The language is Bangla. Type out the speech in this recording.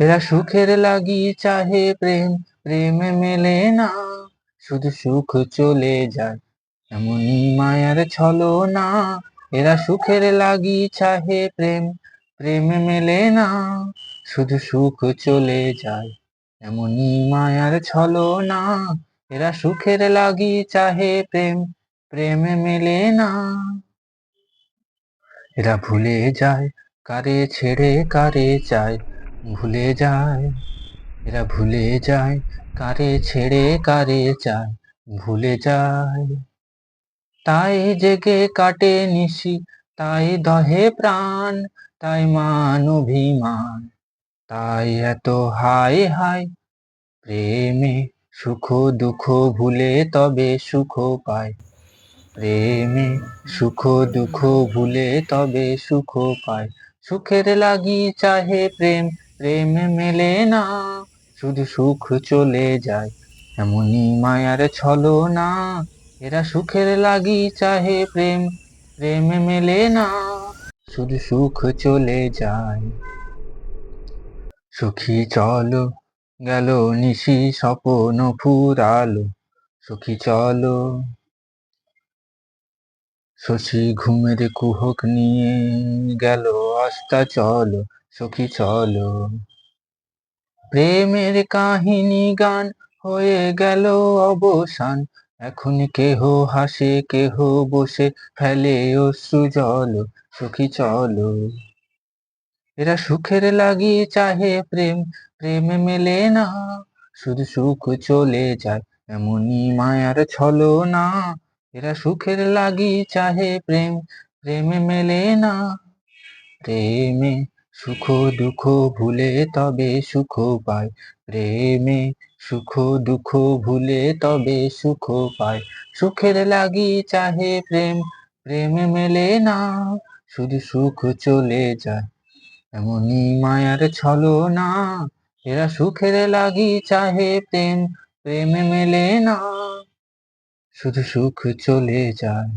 এরা সুখের লাগি চাহে প্রেম, প্রেমে মেলে না। শুধু সুখ চলে যায়, এমনই মায়ার ছলো না এরা সুখের লাগি চাহে প্রেম, প্রেমে মেলে না। শুধু সুখ চলে যায়, এমনই মায়ার ছলো না এরা সুখের লাগি চাহে প্রেম, প্রেমে মেলে না। এরা ভুলে যায়, কারে ছেড়ে কারে চায় ভুলে যায়, এরা ভুলে যায়, কারে ছেড়ে কারে চায় ভুলে যায়। তাই জেগে কাটে নিশি, তাই দহে প্রাণ, তাই মান অভিমান। তাই এত হাই হাই প্রেমে সুখ দুঃখ ভুলে তবে সুখ পায় প্রেমে সুখ দুঃখ ভুলে তবে সুখ পায় সুখের লাগি চাহে প্রেম প্রেম মেলে না, শুধু সুখ চলে যায়, এমনই মায়ার ছলো না এরা সুখের লাগি চাহে প্রেম প্রেম মেলে না, শুধু সুখ চলে যায়। সুখী চলো, গেল নিশি স্বপন ফুরালো, সুখী চলো। শশী ঘুমের কুহক নিয়ে গেল আস্তা চলো সখী চলো। প্রেমের কাহিনী গান হয়ে গেল অবসান। এখন কেহ হাসে, কেহ বসে ফেলে অশ্রু জল। সখী চলো। এরা সুখের লাগি চাহে প্রেম প্রেম মেলে না। শুধু সুখ চলে যায়, এমনই মায়ার ছলো না এরা সুখের লাগি চাহে প্রেম প্রেম মেলে না। প্রেমে সুখ দুঃখ ভুলে তবে সুখ পায় প্রেমে সুখ দুঃখ ভুলে তবে সুখ পায় সুখের লাগি চাহে প্রেম প্রেম মেলে না, শুধু সুখ চলে যায়। এমনই মায়ার ছলো না এরা সুখের লাগি চাহে প্রেম প্রেম মেলে না, শুধু সুখ চলে যায়।